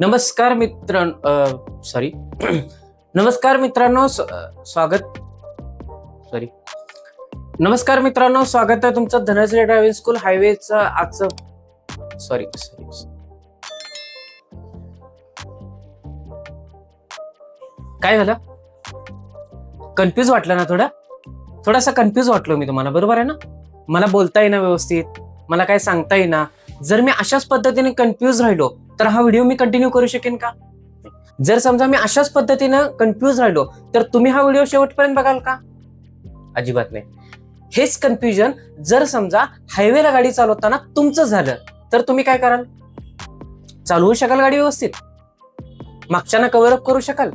नमस्कार मित्र सॉरी नमस्कार मित्रांनो स्वागत. सॉरी नमस्कार मित्रांनो स्वागत आहे तुमचं धनश्री ड्रायव्हिंग स्कूल हायवेचं आजचं सॉरी सॉरी काय झालं? कन्फ्यूज वाटलं ना थोडं? थोडासा कन्फ्यूज वाटलो मी तुम्हाला बरोबर आहे ना? मला बोलता येईना व्यवस्थित. मला काय सांगता येईना? जर मी अशाच पद्धतीने कन्फ्यूज राहिलो तर हा व्हिडिओ मी कंटिन्यू करू शकेन का? जर समजा मी अशाच पद्धतीनं कन्फ्यूज राहिलो तर तुम्ही हा व्हिडिओ शेवटपर्यंत बघाल का? अजिबात नाही. हेच कन्फ्युजन जर समजा हायवेला गाडी चालवताना तुमचं झालं तर तुम्ही काय कराल? चालवू शकाल गाडी व्यवस्थित. मागच्याना कव्हरअप करू शकाल.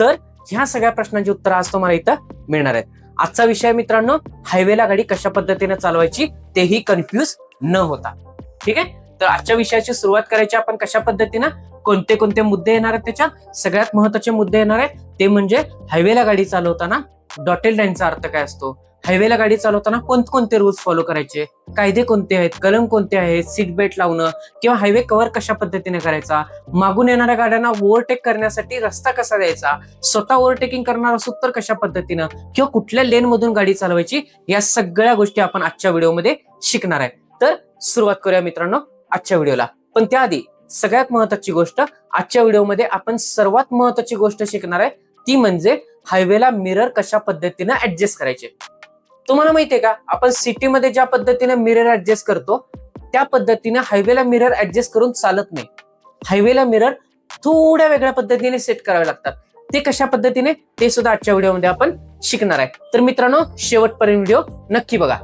तर ह्या सगळ्या प्रश्नांची उत्तर आज तुम्हाला इथं मिळणार आहेत. आजचा विषय मित्रांनो हायवेला गाडी कशा पद्धतीने चालवायची तेही कन्फ्यूज न होता. ठीक आहे? तर आजच्या विषयाची सुरुवात करायची आपण कशा पद्धतीनं? कोणते कोणते मुद्दे येणार आहेत त्याच्यात? सगळ्यात महत्त्वाचे मुद्दे येणार आहेत ते म्हणजे हायवेला गाडी चालवताना डॉटेल लाईनचा अर्थ काय असतो? हायवेला गाडी चालवताना कोणते रूल्स फॉलो करायचे? कायदे कोणते आहेत? कलम कोणते आहेत? सीट बेल्ट लावणं किंवा हायवे कव्हर कशा पद्धतीने करायचा? मागून येणाऱ्या गाड्यांना ओव्हरटेक करण्यासाठी रस्ता कसा द्यायचा? स्वतः ओव्हरटेकिंग करणार असू तर कशा पद्धतीनं? किंवा कुठल्या लेन मधून गाडी चालवायची? या सगळ्या गोष्टी आपण आजच्या व्हिडिओमध्ये शिकणार आहे. तर सुरुवात करूया मित्रांनो आजच्या व्हिडिओला. पण त्याआधी सगळ्यात महत्वाची गोष्ट आजच्या व्हिडिओमध्ये आपण सर्वात महत्वाची गोष्ट शिकणार आहे ती म्हणजे हायवेला मिरर कशा पद्धतीने ऍडजस्ट करायचे. तुम्हाला माहितीये का? आपण सिटीमध्ये ज्या पद्धतीने मिरर ऍडजस्ट करतो त्या पद्धतीने हायवेला मिरर ऍडजस्ट करून चालत नाही. हायवेला मिरर थोड्या वेगळ्या पद्धतीने सेट करावे लागतात. ते कशा पद्धतीने? ते सुद्धा आजच्या व्हिडिओमध्ये आपण शिकणार आहे. तर मित्रांनो शेवटपर्यंत व्हिडिओ नक्की बघा.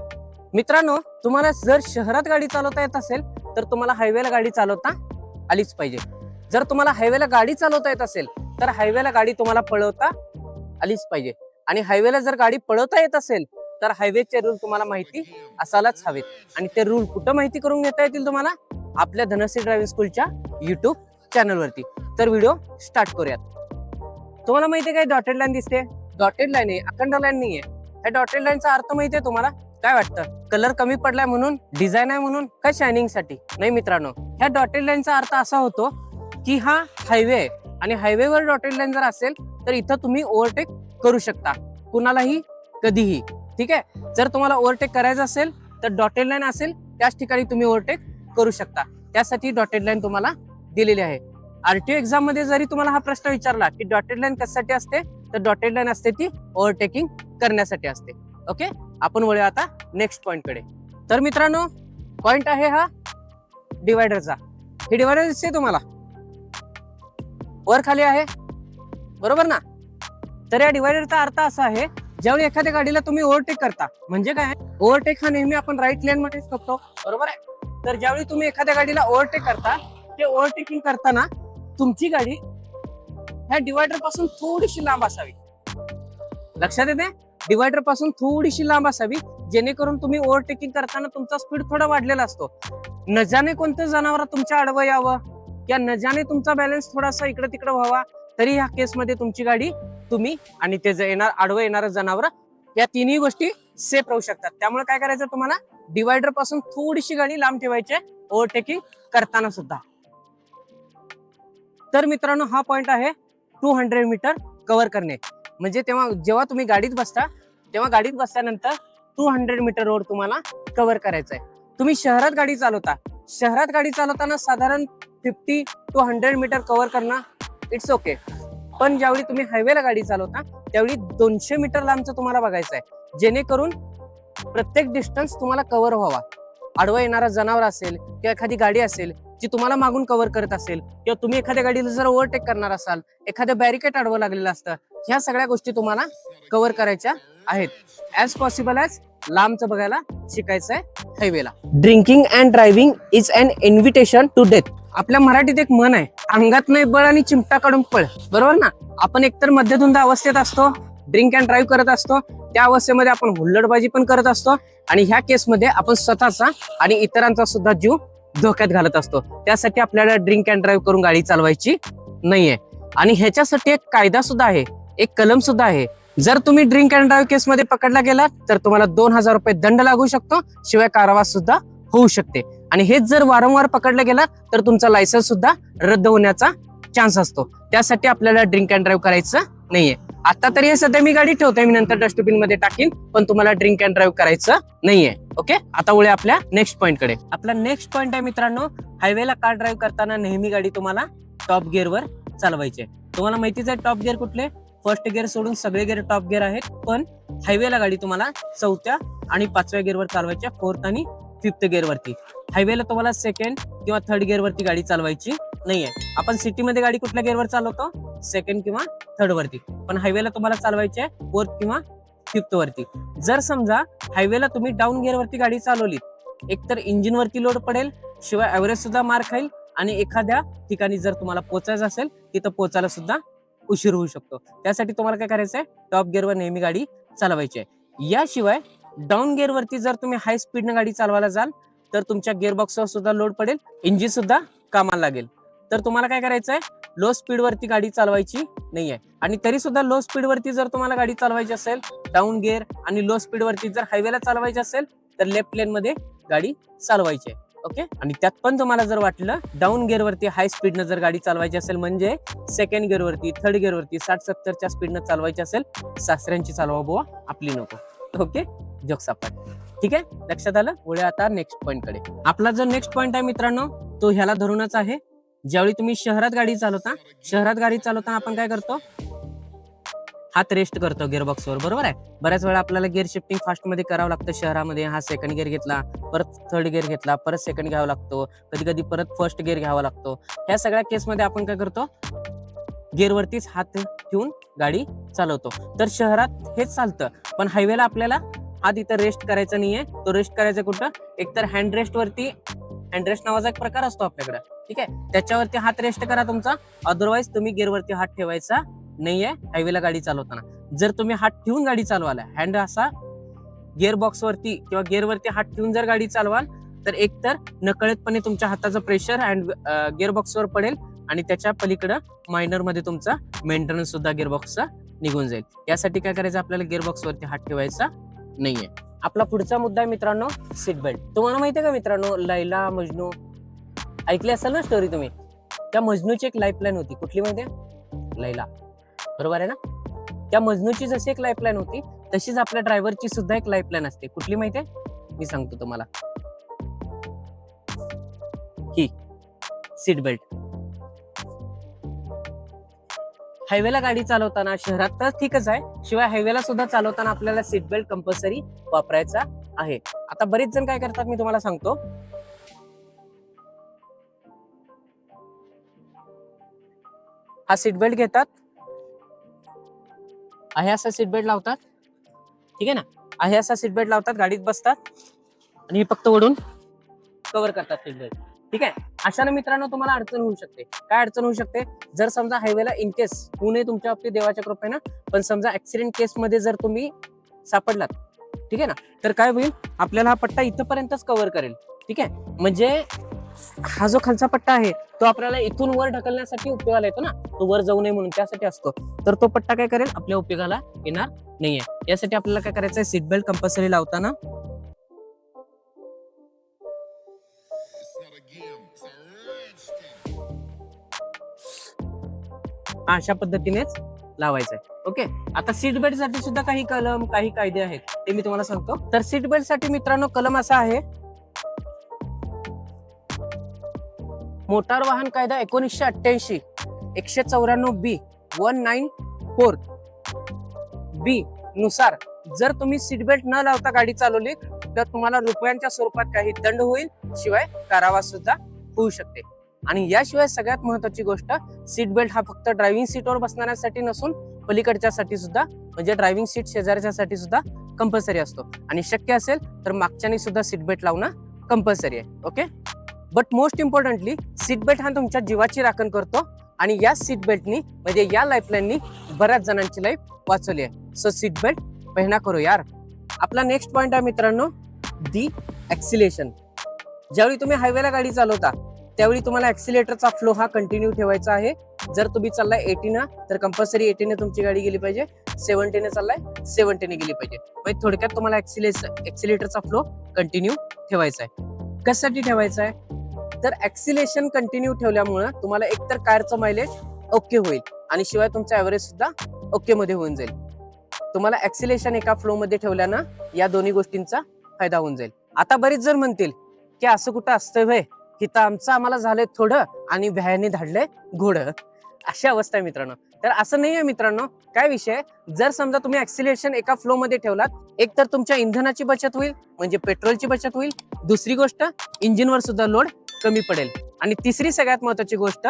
मित्रांनो तुम्हाला जर शहरात गाडी चालवता येत असेल तर तुम्हाला हायवेला गाडी चालवता आलीच पाहिजे. जर तुम्हाला हायवेला गाडी चालवता येत असेल तर हायवेला गाडी तुम्हाला पळवता आलीच पाहिजे. आणि हायवेला जर गाडी पळवता येत असेल तर हायवेचे रूल तुम्हाला माहिती असायलाच हवेत. आणि ते रूल कुठं माहिती करून घेता येतील तुम्हाला? आपल्या धनश्री ड्रायव्हिंग स्कूलच्या युट्यूब चॅनलवरती. तर व्हिडिओ स्टार्ट करूयात. तुम्हाला माहिती आहे काय डॉटेड लाईन दिसते? डॉटेड लाईन आहे अखंड लाईन नाहीये. ह्या डॉटेड लाईनचा अर्थ माहितीये तुम्हाला? काय वाटतं? कलर कमी पडलाय म्हणून डिझाईन आहे म्हणून काय शायनिंगसाठी? नाही मित्रांनो ह्या डॉटेड लाईनचा अर्थ असा होतो की हा हायवे आहे. आणि हायवेवर डॉटेड लाईन जर असेल तर इथं तुम्ही ओव्हरटेक करू शकता. कुणालाही कधीही. ठीक आहे? जर तुम्हाला ओव्हरटेक करायचं असेल तर डॉटेड लाईन असेल त्याच ठिकाणी तुम्ही ओव्हरटेक करू शकता. त्यासाठी डॉटेड लाईन तुम्हाला दिलेली आहे. आरटीओ एक्झाममध्ये जरी तुम्हाला हा प्रश्न विचारला की डॉटेड लाईन कशासाठी असते तर डॉटेड लाईन असते ती ओव्हरटेकिंग करण्यासाठी असते. ओके आपण वळूया आता नेक्स्ट पॉइंटकडे. तर मित्रांनो पॉइंट आहे हा डिवायडरचा हे डिवायडर दिसते तुम्हाला. वर खाली आहे. बरोबर ना? तर या डिवायडरचा अर्थ असा आहे ज्यावेळी एखाद्या गाडीला तुम्ही ओव्हरटेक करता म्हणजे काय? ओव्हरटेक हा नेहमी आपण राईट लेन मध्येच करतो बरोबर आहे? तर ज्यावेळी तुम्ही एखाद्या गाडीला ओव्हरटेक करता ते ओव्हरटेकिंग करताना तुमची गाडी ह्या डिवायडरपासून थोडीशी लांब असावी. लक्षात येते डिवायडरपासून थोडीशी लांब असावी जेणेकरून तुम्ही ओव्हरटेकिंग करताना तुमचा स्पीड थोडा वाढलेला असतो. नजाने कोणतं जनावर तुमच्या आडवं यावं? या नजाने तुमचा बॅलन्स थोडासा इकडे तिकडे व्हावा तरी ह्या केसमध्ये तुमची गाडी तुम्ही आणि ते येणार आडवं येणारं जनावर या तिन्ही गोष्टी सेफ राहू शकतात. त्यामुळे काय करायचं तुम्हाला? डिवायडरपासून थोडीशी गाडी लांब ठेवायची ओव्हरटेकिंग करताना सुद्धा. तर मित्रांनो हा पॉइंट आहे टू हंड्रेड मीटर कव्हर करणे. म्हणजे तेव्हा जेव्हा तुम्ही गाडीत बसता तेव्हा गाडीत बसल्यानंतर टू हंड्रेड मीटर रोड तुम्हाला कव्हर करायचा आहे तुम्ही शहरात गाडी चालवता. शहरात गाडी चालवताना साधारण fifty two hundred meter cover करणं इट्स ओके पण ज्यावेळी तुम्ही हायवेला गाडी चालवता त्यावेळी दोनशे मीटर लांबचं तुम्हाला बघायचं आहे जेणेकरून प्रत्येक डिस्टन्स तुम्हाला कव्हर व्हावा. आडवं येणारा जनावर असेल किंवा एखादी गाडी असेल जी तुम्हाला मागून कव्हर करत असेल किंवा तुम्ही एखाद्या गाडीला जर ओव्हरटेक करणार असाल एखादं बॅरिकेड आडवं लागलेलं असतं ह्या सगळ्या गोष्टी तुम्हाला कव्हर करायच्या आहेत. ॲज पॉसिबल ॲज लांबचं बघायला शिकायचं आहे हायवेला drinking and driving is an invitation to death आपल्या मराठीत एक म्हण आहे अंगात नाही बळ आणि चिमटा काढून पळ. बरोबर ना? आपण एकतर मध्यधुंद अवस्थेत असतो ड्रिंक अँड ड्राईव्ह करत असतो त्या अवस्थेमध्ये आपण हुल्लडबाजी पण करत असतो आणि ह्या केसमध्ये आपण स्वतःचा आणि इतरांचा सुद्धा जीव धोक्यात घालत असतो. त्यासाठी आपल्याला ड्रिंक अँड ड्राईव्ह करून गाडी चालवायची नाहीये. आणि ह्याच्यासाठी एक कायदा सुद्धा आहे एक कलम सुद्धा आहे. जर तुम्ही ड्रिंक अँड ड्राईव्ह केसमध्ये पकडला गेलात तर तुम्हाला दोन हजार रुपये दंड लागू शकतो शिवाय कारावास सुद्धा होऊ शकते. आणि हेच जर वारंवार पकडलं गेला तर तुमचा लायसन्स सुद्धा रद्द होण्याचा चान्स असतो. त्यासाठी आपल्याला ड्रिंक अँड ड्राईव्ह करायचं नाहीये. आता तरी हे सध्या मी गाडी ठेवते मी नंतर डस्टबिनमध्ये टाकीन पण तुम्हाला ड्रिंक अँड ड्राईव्ह करायचं नाहीये ओके आता वळूया आपल्या नेक्स्ट पॉईंटकडे. आपला नेक्स्ट पॉईंट आहे मित्रांनो हायवेला कार ड्राईव्ह करताना नेहमी गाडी तुम्हाला टॉप गिअरवर चालवायची आहे. तुम्हाला माहितीच आहे टॉप गिअर कुठले? फर्स्ट गिअर सोडून सगळे गिअर टॉप गिअर आहेत पण हायवेला गाडी तुम्हाला चौथ्या आणि पाचव्या गिअरवर चालवायच्या फोर्थ आणि फिफ्थ गिअरवरती हायवेला तुम्हाला सेकंड किंवा थर्ड गिअरवरती गाडी चालवायची. नाहीये. आपण सिटीमध्ये गाडी कुठल्या गेअरवर चालवतो? सेकंड किंवा थर्ड वरती. पण हायवेला तुम्हाला चालवायची आहे फोर्थ किंवा फिफ्थ वरती. जर समजा हायवेला तुम्ही डाऊन गिअरवरती गाडी चालवली एकतर इंजिन वरती लोड पडेल शिवाय ऍव्हरेज सुद्धा मार खाईल आणि एखाद्या ठिकाणी जर तुम्हाला पोचायचं असेल तिथं पोचायला सुद्धा उशीर होऊ शकतो. त्यासाठी तुम्हाला काय करायचं आहे टॉप गिअरवर नेहमी गाडी चालवायची आहे. याशिवाय डाऊन गिअरवरती जर तुम्ही हाय स्पीडनं गाडी चालवायला जाल तर तुमच्या गिअरबॉक्सवर सुद्धा लोड पडेल इंजिन सुद्धा कामाला लागेल. तर तुम्हाला काय करायचं आहे लो स्पीडवरती गाडी चालवायची नाहीये. आणि तरी सुद्धा लो स्पीड वरती जर तुम्हाला गाडी चालवायची असेल डाऊन गिअर आणि लो स्पीडवरती जर हायवेला चालवायची असेल तर लेफ्ट लेन मध्ये गाडी चालवायची आहे. ओके? आणि त्यात पण तुम्हाला जर वाटलं डाऊन गिअरवरती हाय स्पीडनं जर गाडी चालवायची असेल म्हणजे सेकंड गिअरवरती थर्ड गिअरवरती साठ सत्तरच्या स्पीडनं चालवायची असेल सासऱ्यांची चालवा बुवा आपली नको. ओके? जोक ठीक आहे? लक्षात आलं? पुढे आता नेक्स्ट पॉईंटकडे. आपला जो नेक्स्ट पॉईंट आहे मित्रांनो तो ह्याला धरूनच आहे. ज्यावेळी तुम्ही शहरात गाडी चालवता शहरात गाडी चालवताना आपण काय करतो? हात रेस्ट करतो गिअरबॉक्सवर बरोबर आहे? बऱ्याच वेळा आपल्याला गिअर शिफ्टिंग फास्टमध्ये करावं लागतं शहरामध्ये. हा सेकंड गिअर घेतला परत थर्ड गिअर घेतला परत सेकंड घ्यावा लागतो. कधी कधी परत फर्स्ट गिअर घ्यावा लागतो. ह्या सगळ्या केसमध्ये आपण काय करतो? गिअरवरतीच हात ठेवून गाडी चालवतो. तर शहरात हेच चालतं. पण हायवेला आपल्याला आधी इथं रेस्ट करायचा नाहीये. तो रेस्ट करायचा कुठं? एकतर हँड रेस्टवरती हँड रेस्ट नावाचा एक प्रकार असतो आपल्याकडे. ठीक आहे? त्याच्यावरती हात रेस्ट करा तुमचा. अदरवाईज तुम्ही गिअरवरती हात ठेवायचा नाहीये हायवेला गाडी चालवताना. जर तुम्ही हात ठेवून गाडी चालवाल हँड असा गिअर बॉक्स वरती किंवा गिअरवरती हात ठेवून जर गाडी चालवाल तर एकतर नकळतपणे तुमच्या हाताचं प्रेशर हँड गिअर बॉक्सवर पडेल आणि त्याच्या पलीकडं मायनरमध्ये तुमचा मेंटेनन्स सुद्धा गिअरबॉक्सचा निघून जाईल. यासाठी काय करायचं? आपल्याला गिअर बॉक्स वरती हात ठेवायचा नाहीये. आपला पुढचा मुद्दा आहे मित्रांनो सीट बेल्ट तुम्हाला माहितीये का मित्रांनो लैला मजनू ऐकली असेल ना स्टोरी तुम्ही? त्या मजनूची एक लाईफलाईन होती. कुठली माहितीये लैला. बरोबर आहे ना? त्या मजनूची जशी एक लाईफलाईन होती. तशीच आपल्या ड्रायव्हरची सुद्धा एक लाईफलाईन असते. कुठली माहिती आहे? मी सांगतो तुम्हाला. ही. सीट बेल्ट हायवेला गाडी चालवताना शहरात तर ठीकच आहे. शिवाय हायवेला सुद्धा चालवताना आपल्याला सीट बेल्ट कंपल्सरी वापरायचा आहे. आता बरेच जण काय करतात मी तुम्हाला सांगतो. हा सीट बेल्ट घेतात. आहे असा सीट बेल्ट लावतात. ठीक आहे ना? आहे असा सीट बेल्ट लावतात गाडीत बसतात. आणि हे फक्त ओढून कव्हर करतात सीट बेल्ट ठीक आहे? अशाने मित्रांनो तुम्हाला अडचण होऊ शकते. काय अडचण होऊ शकते? जर समजा हायवेला इन केस होऊ नये तुमच्या बाबतीत देवाच्या कृपेनं पण समजा ऍक्सिडेंट केसमध्ये जर तुम्ही सापडलात ठीक आहे ना? तर काय होईल? आपल्याला हा पट्टा इथपर्यंतच कव्हर करेल. ठीक आहे? म्हणजे हा जो खालचा पट्टा आहे तो आपल्याला इथून वर ढकलण्यासाठी उपयोगाला येतो ना? तो वर जाऊ नये म्हणून त्यासाठी असतो. तर तो पट्टा काय करेल? आपल्या उपयोगाला येणार नाहीये. यासाठी आपल्याला काय करायचं आहे सीट बेल्ट कंपल्सरी लावताना अशा पद्धतीनेच लावायचं आहे ओके? आता सीट बेल्टसाठी सुद्धा काही कलम काही कायदे आहेत. ते मी तुम्हाला सांगतो. तर सीट बेल्टसाठी मित्रांनो कलम असा आहे मोटार वाहन कायदा एकोणीसशे अठ्ठ्याऐंशी एकशे चौऱ्याण्णव B one nine four B नुसार जर तुम्ही सीट बेल्ट न लावता गाडी चालवली तर तुम्हाला रुपयांच्या स्वरूपात काही दंड होईल शिवाय कारावास सुद्धा होऊ शकते. आणि याशिवाय सगळ्यात महत्वाची गोष्ट सीट बेल्ट हा फक्त ड्रायव्हिंग सीटवर बसणाऱ्यासाठी नसून पलीकडच्यासाठी सुद्धा म्हणजे ड्रायव्हिंग सीट शेजारच्यासाठी सुद्धा कंपल्सरी असतो. आणि शक्य असेल तर मागच्याने सुद्धा सीट बेल्ट लावणं कंपल्सरी आहे. Okay but most importantly seat belt हा तुमच्या जीवाची राखण करतो आणि या सीट बेल्टनी म्हणजे या लाईफलाईननी बऱ्याच जणांची लाईफ वाचवली आहे. सो सीट बेल्ट पहिना करो यार. आपला नेक्स्ट पॉइंट आहे मित्रांनो दी ॲक्सिलेशन ज्यावेळी तुम्ही हायवेला गाडी चालवता त्यावेळी तुम्हाला ऍक्सिलेटरचा फ्लो हा कंटिन्यू ठेवायचा आहे. जर तुम्ही चाललाय एटीनं तर कंपल्सरी एटीने तुमची गाडी गेली पाहिजे. सेव्हन्टीने चाललाय सेव्हन्टीने गेली पाहिजे. म्हणजे थोडक्यात तुम्हाला ऍक्सिलेस ॲक्सिलेटरचा फ्लो कंटिन्यू ठेवायचा आहे. कशासाठी ठेवायचा आहे? तर ऍक्सिलेशन कंटिन्यू ठेवल्यामुळं तुम्हाला एकतर कारचं मायलेज ओके होईल. आणि शिवाय तुमचा ॲव्हरेज सुद्धा ओके मध्ये होऊन जाईल. तुम्हाला ऍक्सिलेशन एका फ्लो मध्ये ठेवल्यानं या दोन्ही गोष्टींचा फायदा होऊन जाईल. आता बरीच जण म्हणतील की असं कुठं असतंय व्हय? हिथं आमचं आम्हाला झालंय थोडं आणि व्यायाने धाडलंय घोडं. अशी अवस्था आहे मित्रांनो. तर असं नाही आहे मित्रांनो. काय विषय? जर समजा तुम्ही ऍक्सिलेशन एका फ्लो मध्ये ठेवलात एक तर तुमच्या इंधनाची बचत होईल म्हणजे पेट्रोलची बचत होईल. दुसरी गोष्ट इंजिनवर सुद्धा लोड कमी पडेल. आणि तिसरी सगळ्यात महत्वाची गोष्ट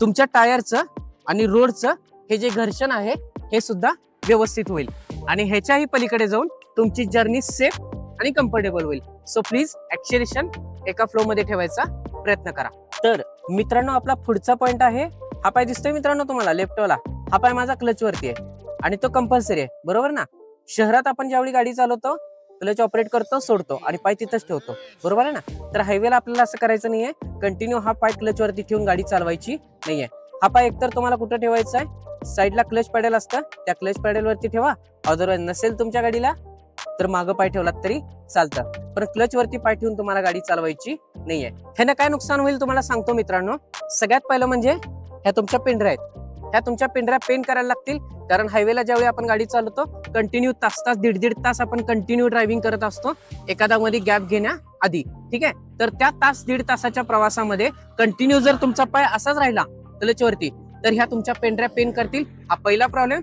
तुमच्या टायरचं आणि रोडचं हे जे घर्षण आहे हे सुद्धा व्यवस्थित होईल. आणि ह्याच्याही पलीकडे जाऊन तुमची जर्नी सेफ आणि कम्फर्टेबल होईल. सो प्लीज ऍक्सिलेशन एका फ्लो मध्ये ठेवायचा प्रयत्न करा. तर मित्रांनो आपला पुढचा पॉईंट आहे. हा पाय दिसतोय मित्रांनो तुम्हाला लेफ्टवाला हा पाय माझा क्लच वरती आहे. आणि तो कंपल्सरी आहे. बरोबर ना? शहरात आपण ज्यावेळी गाडी चालवतो क्लच ऑपरेट करतो सोडतो आणि पाय तिथंच ठेवतो. बरोबर आहे ना? तर हायवेला आपल्याला असं करायचं नाहीये. कंटिन्यू हा पाय क्लच वरती ठेवून गाडी चालवायची नाहीये. हा पाय एकतर तुम्हाला कुठं ठेवायचा आहे? साईडला क्लच पॅडल असतं. त्या क्लच पॅडल वरती ठेवा. अदरवाईज नसेल तुमच्या गाडीला तर मागं पाय ठेवलात तरी चालतं. पण क्लच वरती पाय ठेवून तुम्हाला गाडी चालवायची नाहीये. ह्यानं काय नुकसान होईल तुम्हाला सांगतो मित्रांनो? सगळ्यात पहिलं म्हणजे ह्या तुमच्या पिंढऱ्या आहेत. ह्या तुमच्या पिंढऱ्या पेन करायला लागतील. कारण हायवेला ज्यावेळी आपण गाडी चालवतो कंटिन्यू तास तास दीड दीड तास आपण कंटिन्यू ड्रायव्हिंग करत असतो. एखादा मध्ये गॅप घेण्याआधी ठीक आहे? तर त्या तास दीड तासाच्या प्रवासामध्ये कंटिन्यू जर तुमचा पाय असाच राहिला क्लचवरती तर ह्या तुमच्या पेंढऱ्या पेन करतील. हा पहिला प्रॉब्लेम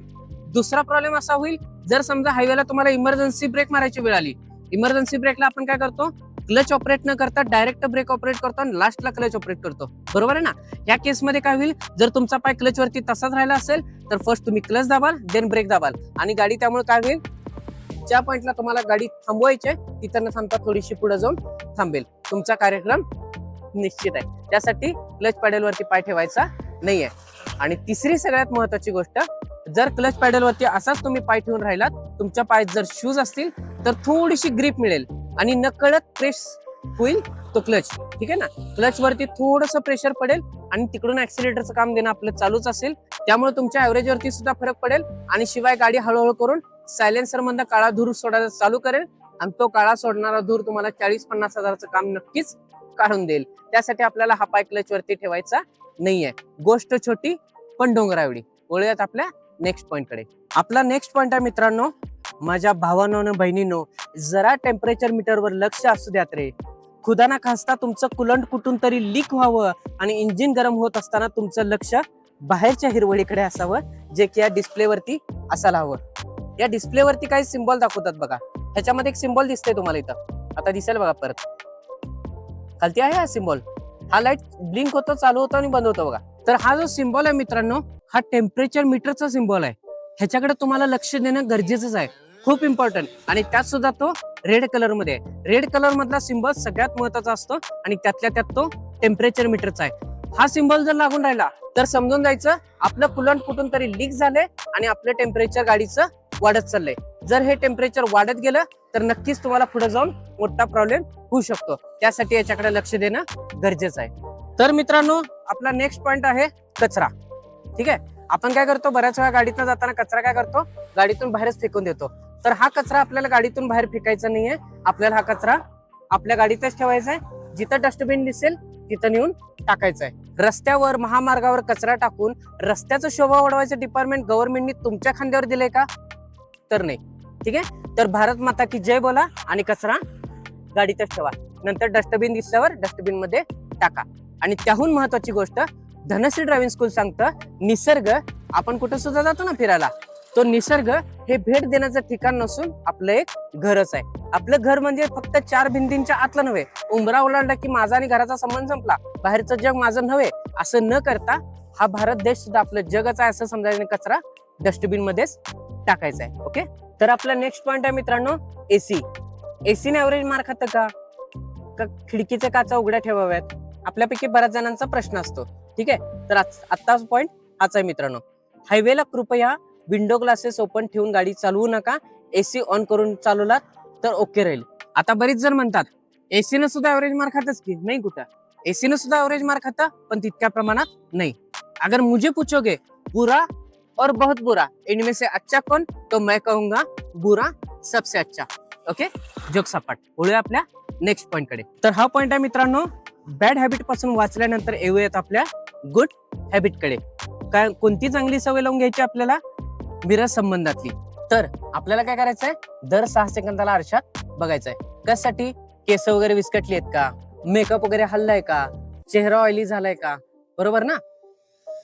दुसरा प्रॉब्लेम असा होईल जर समजा हायवेला तुम्हाला इमर्जन्सी ब्रेक मारायची वेळ आली. इमर्जन्सी ब्रेकला आपण काय करतो? क्लच ऑपरेट न करता डायरेक्ट ब्रेक ऑपरेट करतो आणि लास्टला क्लच ऑपरेट करतो. बरोबर आहे ना? या केसमध्ये काय होईल? जर तुमचा पाय क्लच वरती तसाच राहिला असेल तर फर्स्ट तुम्ही क्लच दाबाल देन ब्रेक दाबाल. आणि गाडी त्यामुळे काय होईल? ज्या पॉइंटला तुम्हाला गाडी थांबवायची आहे तिथं न थांबता थोडीशी पुढे जाऊन थांबेल. तुमचा कार्यक्रम निश्चित आहे. त्यासाठी क्लच पॅडलवरती पाय ठेवायचा नाहीये. आणि तिसरी सगळ्यात महत्वाची गोष्ट जर क्लच पॅडलवरती असाच तुम्ही पाय ठेवून राहिलात तुमच्या पायात जर शूज असतील तर थोडीशी ग्रीप मिळेल. आणि नकळत प्रेस होईल तो क्लच ठीक आहे ना? क्लच वरती थोडस प्रेशर पडेल आणि तिकडून ऍक्सिलेटरचं काम देणं आपलं चालूच असेल. त्यामुळे तुमच्या ऍव्हरेज वरती सुद्धा फरक पडेल आणि शिवाय गाडी हळूहळू करून सायलेन्सर मधनं काळा धूर सोडायला चालू करेल आणि तो काळा सोडणारा धूर तुम्हाला चाळीस पन्नास हजाराचं काम नक्कीच काढून देईल. त्यासाठी आपल्याला हा पाय क्लच वरती ठेवायचा नाहीये. गोष्ट छोटी पण डोंगरावडी. वळूयात आपल्या नेक्स्ट पॉईंटकडे आपला नेक्स्ट पॉईंट आहे मित्रांनो माझ्या भावानो बहिणीनो जरा टेम्परेचर मीटरवर लक्ष असू द्यात रे. खुदाना खासता तुमचं कुलंट कुठून तरी लीक व्हावं आणि इंजिन गरम होत असताना तुमचं लक्ष बाहेरच्या हिरवळीकडे असावं जे की या डिस्प्लेवरती असायला हवं. या डिस्प्लेवरती काही सिम्बॉल दाखवतात बघा. ह्याच्यामध्ये एक सिम्बॉल दिसतंय तुम्हाला इथं. आता दिसेल बघा परत. खालती आहे हा सिम्बॉल हा लाइट ब्लिंक होतो चालू होतो आणि बंद होतो बघा. तर हा जो सिम्बॉल आहे मित्रांनो हा टेम्परेचर मीटरचा सिम्बॉल आहे. ह्याच्याकडे तुम्हाला लक्ष देणं गरजेचंच आहे. खूप इम्पॉर्टंट आणि त्यात सुद्धा तो रेड कलरमध्ये आहे. रेड कलर मधला सिम्बॉल सगळ्यात महत्त्वाचा असतो आणि त्यातल्या त्यात तो टेम्परेचर मीटरचा आहे. हा सिम्बॉल जर लागून राहिला तर समजून जायचं आपलं कुलंट कुठून तरी लीक झालंय आणि आपलं टेम्परेचर गाडीचं वाढत चाललंय. जर हे टेम्परेचर वाढत गेलं तर नक्कीच तुम्हाला पुढे जाऊन मोठा प्रॉब्लेम होऊ शकतो. त्यासाठी याच्याकडे लक्ष देणं गरजेचं आहे. तर मित्रांनो आपला नेक्स्ट पॉइंट आहे कचरा. ठीक आहे? आपण काय करतो? बऱ्याच वेळा गाडीतनं जाताना कचरा काय करतो? गाडीतून बाहेरच फेकून देतो. तर हा कचरा आपल्याला गाडीतून बाहेर फेकायचा नाहीये. आपल्याला हा कचरा आपल्या गाडीतच ठेवायचा आहे. जिथं डस्टबिन दिसेल तिथं नेऊन टाकायचं आहे. रस्त्यावर महामार्गावर कचरा टाकून रस्त्याचं शोभा वाढवायचं डिपार्टमेंट गव्हर्नमेंटनी तुमच्या खांद्यावर दिलंय का? तर नाही. ठीक आहे? तर भारत माता की जय बोला आणि कचरा गाडीतच ठेवा. नंतर डस्टबिन दिसल्यावर डस्टबिनमध्ये टाका. आणि त्याहून महत्वाची गोष्ट धनश्री ड्रायव्हिंग स्कूल सांगतं निसर्ग आपण कुठं सुद्धा जातो ना फिरायला तो निसर्ग हे भेट देण्याचं ठिकाण नसून आपलं एक घरच आहे. आपलं घर म्हणजे फक्त चार भिंतींच्या आतलं नव्हे उंबरा ओलांडला की माझा आणि घराचा संबंध संपला बाहेरचं जग माझं नव्हे असं न करता हा भारत देश सुद्धा आपलं जगच आहे असं समजायचं कचरा डस्टबिन मध्येच टाकायचा आहे ओके तर आपला नेक्स्ट पॉइंट आहे मित्रांनो एसी एसीने ऍव्हरेज मार खातं का? का खिडकीच्या काचा उघड्या ठेवाव्यात? आपल्यापैकी बऱ्याच जणांचा प्रश्न असतो. ठीक आहे? तर आत्ताच पॉईंट हाच आहे मित्रांनो. हायवेला कृपया विंडो ग्लासेस ओपन ठेवून गाडी चालवू नका. एसी ऑन करून चालवलात तर ओके राहील. आता बरीच जण म्हणतात एसीनं सुद्धा ऍव्हरेज मार खातच की? नाही कुठं? एसीनं सुद्धा ऍव्हरेज मार खाता पण तितक्या प्रमाणात नाही. अगर मुझे पूछोगे बुरा और बहुत बुरा. इनमें से अच्छा कौन? तो मैं कहूंगा बुरा सबसे अच्छा. ओके? जग सपाट. बोलूया आपल्या नेक्स्ट पॉइंटकडे. तर हा पॉइंट आहे मित्रांनो बॅड हॅबिटपासून वाचल्यानंतर येऊयात आपल्या गुड हॅबिटकडे. काय कोणती चांगली सवय लावून घ्यायची आपल्याला? मिरज संबंधातली. तर आपल्याला काय करायचंय? दर सहा सेकंदाला आरशात बघायचंय. कशासाठी? केस वगैरे विस्कटली आहेत का? मेकअप वगैरे हल्लाय का? चेहरा ऑइली झालाय का? बरोबर ना?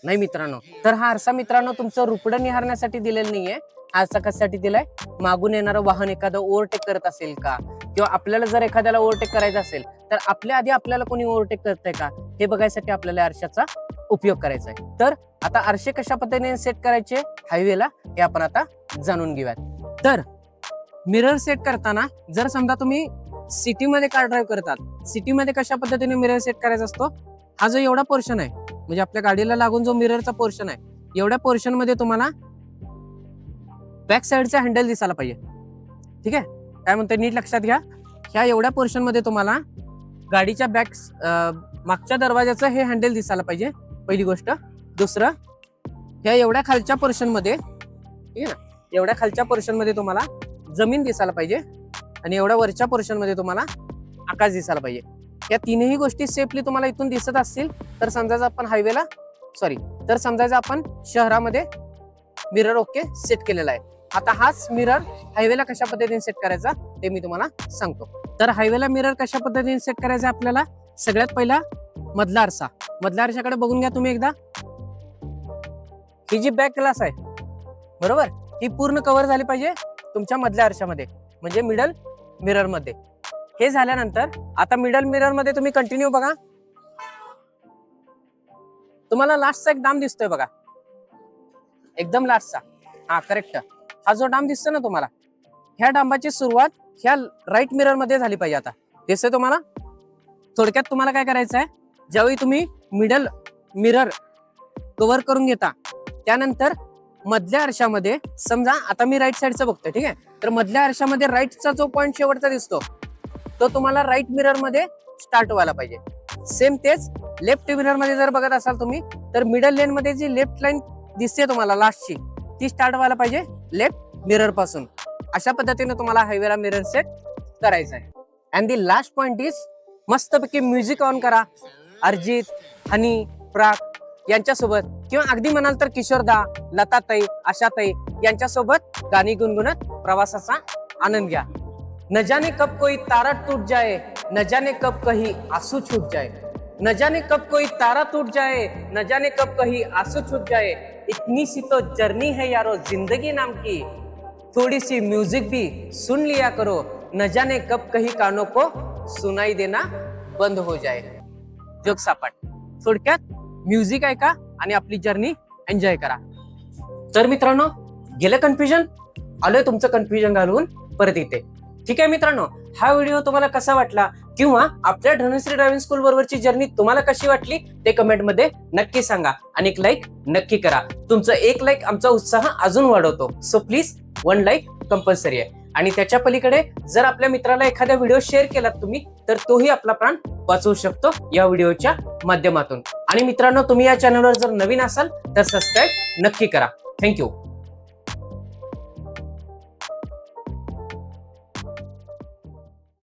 नाही मित्रांनो. तर हा आरसा मित्रांनो तुमचं रुपडं निहारण्यासाठी दिलेलं नाहीये. आरसा कशासाठी दिलाय? मागून येणारं वाहन एखादं ओव्हरटेक करत असेल का? किंवा आपल्याला जर एखाद्याला ओव्हरटेक करायचं असेल तर आपल्या आधी आपल्याला कोणी ओव्हरटेक करतंय का? हे बघायसाठी आपल्याला आरशाचा उपयोग करायचा आहे. तर आता आरशे कशा पद्धतीने सेट करायचे? हायवेला हे आपण आता जाणून घेऊयात. तर मिरर सेट करताना जर समजा तुम्ही सिटीमध्ये कार ड्राईव्ह करतात सिटीमध्ये कशा पद्धतीने मिरर सेट करायचा असतो? हा जो एवढा पोर्शन आहे म्हणजे आपल्या गाडीला लागून जो मिररचा पोर्शन आहे एवढ्या पोर्शनमध्ये तुम्हाला बॅक साईडचा हँडल दिसायला पाहिजे. ठीक आहे? काय म्हणतोय नीट लक्षात घ्या. ह्या एवढ्या पोर्शनमध्ये तुम्हाला गाडीच्या बॅक मागच्या दरवाजाचं हे हँडल दिसायला पाहिजे. पहिली गोष्ट. दुसरं ह्या एवढ्या खालच्या पोर्शनमध्ये ठीक आहे ना एवढ्या खालच्या पोर्शनमध्ये तुम्हाला जमीन दिसायला पाहिजे आणि एवढ्या वरच्या पोर्शनमध्ये तुम्हाला आकाश दिसायला पाहिजे. या तीनही गोष्टी सेफली तुम्हाला इथून दिसत असतील तर समजायचं आपण हायवेला सॉरी तर समजायचं आपण शहरामध्ये मिरर ओके सेट केलेला आहे. आता हाच मिरर हायवेला कशा पद्धतीने सेट करायचा ते मी तुम्हाला सांगतो. तर हायवेला मिरर कशा पद्धतीने सेट करायचा आपल्याला? सगळ्यात पहिला मधला आरसा. मधल्या आरशाकडे बघून घ्या तुम्ही एकदा. ही जी बॅक क्लास आहे बरोबर? ही पूर्ण कव्हर झाली पाहिजे तुमच्या मधल्या आरशामध्ये म्हणजे मिडल मिररमध्ये. हे झाल्यानंतर आता मिडल मिररमध्ये तुम्ही कंटिन्यू बघा. तुम्हाला लास्टचा एक दाम दिसतोय बघा. एकदम लास्टचा हा करेक्ट हा जो डांब दिसतो ना तुम्हाला ह्या डांबाची सुरुवात ह्या राईट मिररमध्ये झाली पाहिजे आता. दिसतंय तुम्हाला? थोडक्यात तुम्हाला काय करायचं आहे? ज्यावेळी तुम्ही मिडल मिरर कव्हर करून घेता त्यानंतर मधल्या आरशामध्ये समजा आता मी राईट साईडचं बघतोय ठीक आहे? तर मधल्या आरशामध्ये राईटचा जो पॉईंट शेवटचा दिसतो तो तुम्हाला राईट मिररमध्ये स्टार्ट व्हायला पाहिजे. सेम तेच लेफ्ट मिररमध्ये जर बघत असाल तुम्ही तर मिडल लेन मध्ये जी लेफ्ट लाईन दिसते तुम्हाला लास्टची ती स्टार्ट व्हायला पाहिजे? लेफ्ट मिररपासून. अशा पद्धतीने तुम्हाला हायवेला मिरर सेट करायचं आहे. And the last point is मस्तपैकी म्युझिक ऑन करा. अरिजित हनी प्राग यांच्यासोबत. किंवा अगदी म्हणाल तर किशोरदा लताताई आशाताई यांच्यासोबत गाणी गुणगुणत प्रवासाचा आनंद घ्या. नजाने कब कोई तारा टूट जाए नजाने कब कही आसू छूट जाए. नजाने कब कोई तारा टूट जाए नजाने कब कही आसू छूट जाए. इतनी सी तो जर्नी है यारो जिंदगी नाम की। थोड़ी सी म्यूजिक भी सुन लिया करो न जाने कब कहीं कानों को सुनाई देना बंद हो जाए। जोग सापाट। थोडक्यात म्युझिक ऐका आणि आपली जर्नी एन्जॉय करा। तर मित्रांनो गेलं कन्फ्युजन? आलोय तुमचं कन्फ्युजन घालून परत इथे। ठीक आहे मित्रांनो हा व्हिडिओ तुम्हाला कसा वाटला किंवा आपल्या धनुश्री ड्रायव्हिंग स्कूल बरोबरची जर्नी तुम्हाला कशी वाटली ते कमेंटमध्ये नक्की सांगा आणि एक लाईक नक्की करा. तुमचं एक लाईक आमचा उत्साह अजून वाढवतो. So please one like compulsory आहे. आणि त्याच्या पलीकडे जर आपल्या मित्राला एखादा व्हिडिओ शेअर केलात तुम्ही तर तोही आपला प्राण वाचवू शकतो या व्हिडिओच्या माध्यमातून. आणि मित्रांनो तुम्ही या चॅनलवर जर नवीन असाल तर सबस्क्राईब नक्की करा. थँक्यू